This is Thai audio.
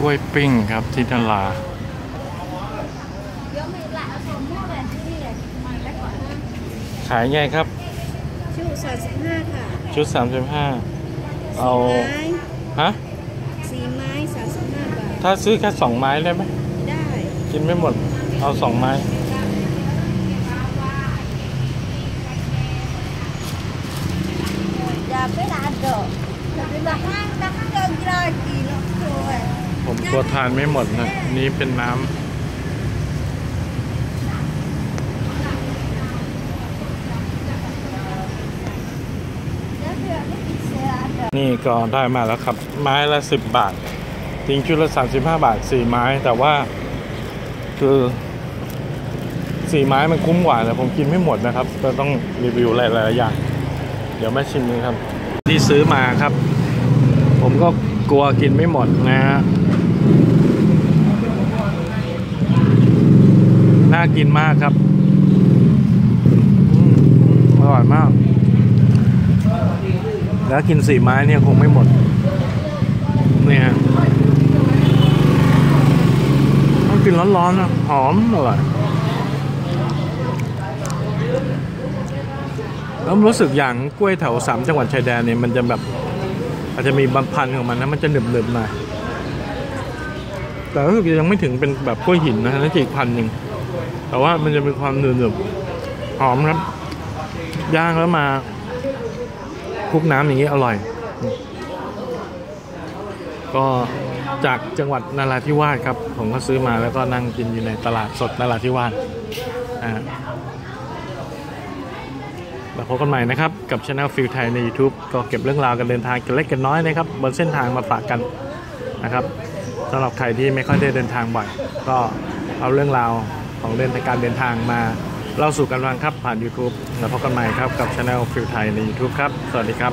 กล้วยปิ้งครับที่ตลาด Giống như lạ số mua về ที่นี่มันแล้วก่อนนะขายไงครับชื่อสามสิบห้าค่ะ ชุด35เอาไม้ฮะสี่ไม้สามสิบห้าบาท ถ้าซื้อแค่สองไม้ได้ไหมได้ กินไม่หมด เอาสองไม้อย่าไปร้านเด้ออย่าไปร้านห้างนักเกินร้อยกิโลโอ้ย ผมกลัวทานไม่หมดนะ นี่เป็นน้ำนี่ก็ได้มาแล้วครับ ไม้ละสิบบาทจริงชุดละสามสิบห้าบาทสี่ไม้แต่ว่า คือสี่ไม้มันคุ้มกว่าแต่ผมกินไม่หมดนะครับ ก็ต้องรีวิวหลายๆอย่าง เดี๋ยวมาชิมนี้ครับ ที่ซื้อมาครับ ผมก็กลัวกินไม่หมดนะฮะ น่ากินมากครับอร่อยมาก แล้วกินสี่ไม้เนี่ยคงไม่หมด เนี่ยต้องกินร้อนๆนะหอมอร่อยแล้วรู้สึกอย่างกล้วยแถวสามจังหวัดชายแดนเนี่ยมันจะแบบ อาจจะมีบางพันธุ์ของมันนะมันจะหนึบๆหน่อย แต่รู้สึกยังไม่ถึงเป็นแบบกล้วยหินนะนั่นจะอีกพันหนึ่งแต่ว่ามันจะมีความหนึบๆหอมครับ ย่างแล้วมาคลุกน้ำอย่างนี้อร่อย ก็จากจังหวัดนาราธิวาสครับ ผมก็ซื้อมาแล้วก็นั่งกินอยู่ในตลาดสดนาราธิวาสอ่าแล้วพบกันใหม่นะครับกับช anel ฟิลไทยใน YouTube ก็เก็บเรื่องราวกันเดินทางกันเล็กกันน้อยนะครับ บนเส้นทางมาฝากกันนะครับ สำหรับใครที่ไม่ค่อยได้เดินทางบ่อยก็เอาเรื่องราวของเดินการเดินทางมาเล่าสู่กันฟังครับผ่าน YouTube แล้วพบกันใหม่ครับกับช anel ฟิลไทยใน YouTube ครับ สวัสดีครับ